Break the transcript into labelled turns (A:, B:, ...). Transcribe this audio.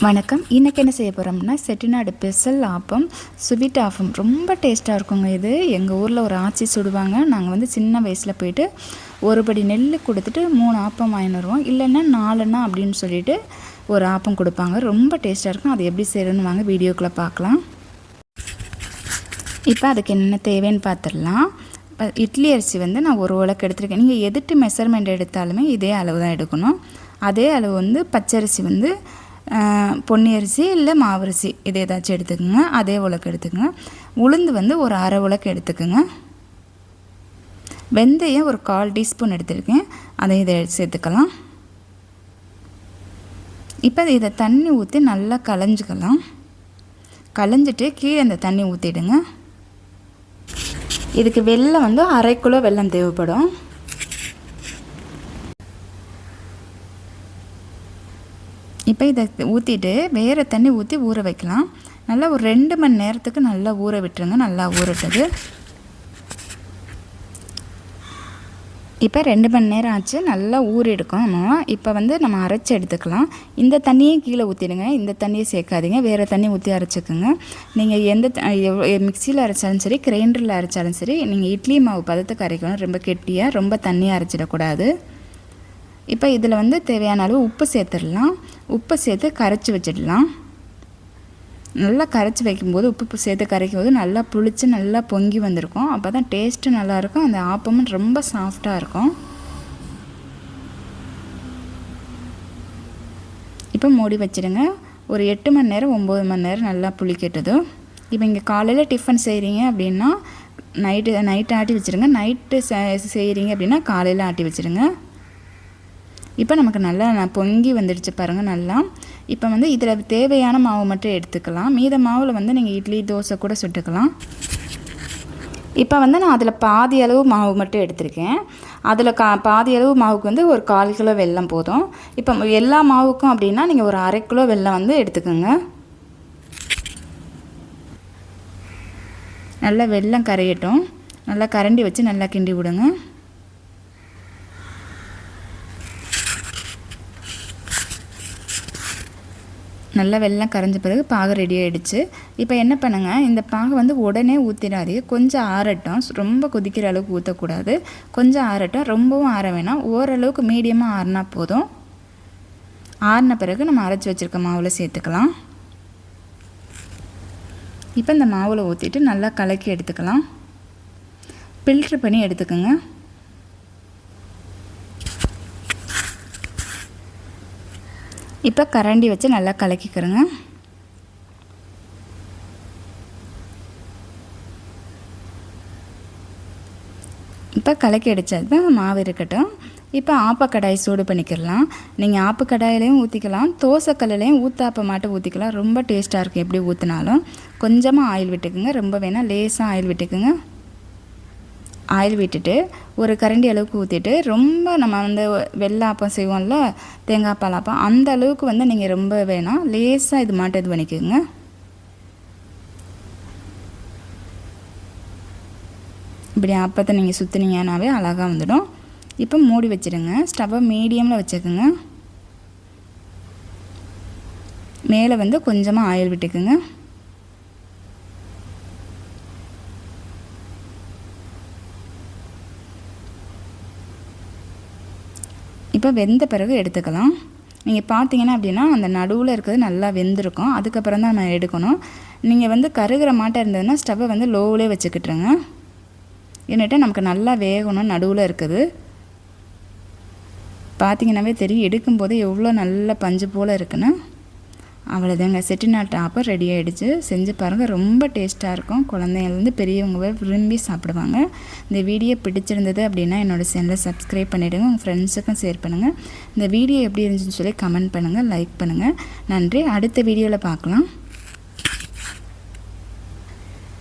A: வணக்கம். இன்றைக்கி என்ன செய்ய போகிறோம்னா செட்டிநாடு பெசல் ஆப்பம் ஸ்வீட் ஆப்பம். ரொம்ப டேஸ்ட்டாக இருக்குங்க இது. எங்கள் ஊரில் ஒரு ஆச்சி சுடுவாங்க. நாங்கள் வந்து சின்ன வயசில் போயிட்டு ஒரு படி நெல் கொடுத்துட்டு மூணு ஆப்பம் வாங்கின்னு வருவோம். இல்லைன்னா நாலுன்னா அப்படின்னு சொல்லிட்டு ஒரு ஆப்பம் கொடுப்பாங்க. ரொம்ப டேஸ்ட்டாக இருக்கும். அது எப்படி செய்யணும்னு வாங்க வீடியோக்குள்ளே பார்க்கலாம். இப்போ அதுக்கு என்ன தேவைன்னு பார்த்துடலாம். இப்போ இட்லி அரிசி வந்து நான் ஒரு உலக்கு எடுத்திருக்கேன். நீங்கள் எதிர்த்து மெஷர்மெண்ட் எடுத்தாலுமே இதே அளவு தான் எடுக்கணும். அதே அளவு வந்து பச்சரிசி வந்து பொன்னி அரிசி இல்லை மாவரிசி. இது ஏதாச்சும் எடுத்துக்கோங்க. அதே உலக்கு எடுத்துக்கோங்க. உளுந்து வந்து ஒரு அரை உலக்கு எடுத்துக்கோங்க. வெந்தயம் ஒரு கால் டீஸ்பூன் எடுத்திருக்கேன். அதை இதை சேர்த்துக்கலாம். இப்போ இதை தண்ணி ஊற்றி நல்லா கலைஞ்சிக்கலாம். களைஞ்சிட்டு கீழே அந்த தண்ணி ஊற்றிடுங்க. இதுக்கு வெள்ளம் வந்து அரை கிலோ வெள்ளம் தேவைப்படும். இப்போ இதை ஊற்றிட்டு வேறு தண்ணி ஊற்றி ஊற வைக்கலாம். நல்லா ஒரு ரெண்டு மணி நேரத்துக்கு நல்லா ஊற விட்டுருங்க. நல்லா ஊறட்டது இப்போ ரெண்டு மணி நேரம் ஆச்சு. நல்லா ஊறிடுக்கும் நம்ம. இப்போ வந்து நம்ம அரைச்சி எடுத்துக்கலாம். இந்த தண்ணியும் கீழே ஊற்றிடுங்க இந்த தண்ணியை சேர்க்காதீங்க. வேறு தண்ணி ஊற்றி அரைச்சிக்கோங்க. நீங்கள் எந்த மிக்சியில் அரைச்சாலும் சரி கிரைண்டரில் அரைச்சாலும் சரி நீங்கள் இட்லி மாவு பதத்துக்கு அரைக்கணும். ரொம்ப கெட்டியாக ரொம்ப தண்ணியாக அரைச்சிடக்கூடாது. இப்போ இதில் வந்து தேவையான அளவு உப்பு சேர்த்துடலாம். உப்பை சேர்த்து கரைச்சி வச்சிடலாம். நல்லா கரைச்சி வைக்கும்போது உப்பு சேர்த்து கரைக்கும் போது நல்லா புளிச்சு நல்லா பொங்கி வந்திருக்கும். அப்போ தான் டேஸ்ட்டு நல்லாயிருக்கும். அந்த ஆப்பமும் ரொம்ப சாஃப்டாக இருக்கும். இப்போ மூடி வச்சுடுங்க. ஒரு எட்டு மணி நேரம் ஒம்பது மணி நேரம் நல்லா புளிக்கட்டுது. இப்போ இங்கே காலையில் டிஃபன் செய்கிறீங்க அப்படின்னா நைட்டு நைட்டு ஆட்டி வச்சுருங்க நைட்டு செய்கிறீங்க அப்படின்னா காலையில் ஆட்டி வச்சுருங்க இப்போ நமக்கு நல்லா நான் பொங்கி வந்துடுச்சு பாருங்கள் நல்லா. இப்போ வந்து இதில் தேவையான மாவு மட்டும் எடுத்துக்கலாம். மீத மாவில் வந்து நீங்கள் இட்லி தோசை கூட சுட்டுக்கலாம். இப்போ வந்து நான் அதில் பாதி அளவு மாவு மட்டும் எடுத்திருக்கேன். அதில் கா பாதி அளவு மாவுக்கு வந்து ஒரு கால் கிலோ வெல்லம் போதும். இப்போ எல்லா மாவுக்கும் அப்படின்னா நீங்கள் ஒரு அரை கிலோ வெல்லம் வந்து எடுத்துக்கோங்க. நல்லா வெல்லம் கரையட்டும். நல்லா கரண்டி வச்சு நல்லா கிண்டி விடுங்க. நல்லா வெள்ளம் கரைஞ்ச பிறகு பாகு ரெடி ஆகிடுச்சு இப்போ என்ன பண்ணுங்கள் இந்த பாகு வந்து உடனே ஊற்றிடாதீங்க கொஞ்சம் ஆறட்டும். ரொம்ப கொதிக்கிற அளவுக்கு ஊற்றக்கூடாது கொஞ்சம் ஆறட்டும். ரொம்பவும் ஆற வேணாம். ஓரளவுக்கு மீடியமாக ஆறினா போதும். ஆறின பிறகு நம்ம அரைச்சி வச்சுருக்க மாவில் சேர்த்துக்கலாம். இப்போ இந்த மாவில் ஊற்றிட்டு நல்லா கலக்கி எடுத்துக்கலாம். ஃபில்ட்ரு பண்ணி எடுத்துக்கோங்க. இப்போ கரண்டி வச்சு நல்லா கலக்கிக்கிறேங்க. இப்போ கலக்கி அடித்தது மாவு இருக்கட்டும். இப்போ ஆப்பக்கடாய் சூடு பண்ணிக்கிடலாம் நீங்கள் ஆப்பக்கடாயிலையும் ஊற்றிக்கலாம் தோசைக்கல்லையும் ஊத்தாப்ப மாட்டு ஊற்றிக்கலாம் ரொம்ப டேஸ்ட்டாக இருக்கும். எப்படி ஊற்றினாலும் கொஞ்சமாக ஆயில் விட்டுக்குங்க. ரொம்ப வேணால் லேசாக ஆயில் விட்டுக்குங்க. ஆயில் விட்டுட்டு ஒரு கரண்டி அளவுக்கு ஊற்றிட்டு ரொம்ப நம்ம வந்து வெள்ளாப்பம் செய்வோம்ல தேங்காய் பாலாப்பம் அந்த அளவுக்கு வந்து நீங்கள் ரொம்ப வேணாம். லேசாக இது மாட்டு இது பண்ணிக்கோங்க. இப்படி அப்பத்தை நீங்கள் சுற்றுனீங்கன்னாவே அழகாக வந்துடும். இப்போ மூடி வச்சுடுங்க ஸ்டவ்வை மீடியமில் வச்சுக்கோங்க. மேலே வந்து கொஞ்சமாக ஆயில் விட்டுக்குங்க. இப்போ வெந்த பிறகு எடுத்துக்கலாம். நீங்கள் பார்த்தீங்கன்னா அப்படின்னா அந்த நடுவில் இருக்கிறது நல்லா வெந்திருக்கும். அதுக்கப்புறம் தான் நம்ம எடுக்கணும். நீங்கள் வந்து கருகிற மாட்டை இருந்ததுன்னா ஸ்டவ்வை வந்து லோவிலே வச்சுக்கிட்டுருங்க. என்னட்டு நமக்கு நல்லா வேகணும் நடுவில் இருக்குது. பார்த்தீங்கன்னாவே தெரியும் எடுக்கும்போது எவ்வளோ நல்ல பஞ்சு போல் இருக்குன்னு. அவ்வளோதாங்க செட்டிநாட்டு ஆப்பம் ரெடி ஆகிடுச்சு செஞ்சு பாருங்கள் ரொம்ப டேஸ்ட்டாக இருக்கும். குழந்தைங்கலேருந்து பெரியவங்க விரும்பி சாப்பிடுவாங்க. இந்த வீடியோ பிடிச்சிருந்தது அப்படின்னா என்னோடய சேனலை சப்ஸ்கிரைப் பண்ணிவிடுங்க உங்கள் ஃப்ரெண்ட்ஸுக்கும் ஷேர் பண்ணுங்கள் இந்த வீடியோ எப்படி இருந்துச்சுன்னு சொல்லி கமெண்ட் பண்ணுங்கள் லைக் பண்ணுங்கள் நன்றி. அடுத்த வீடியோவில் பார்க்கலாம்.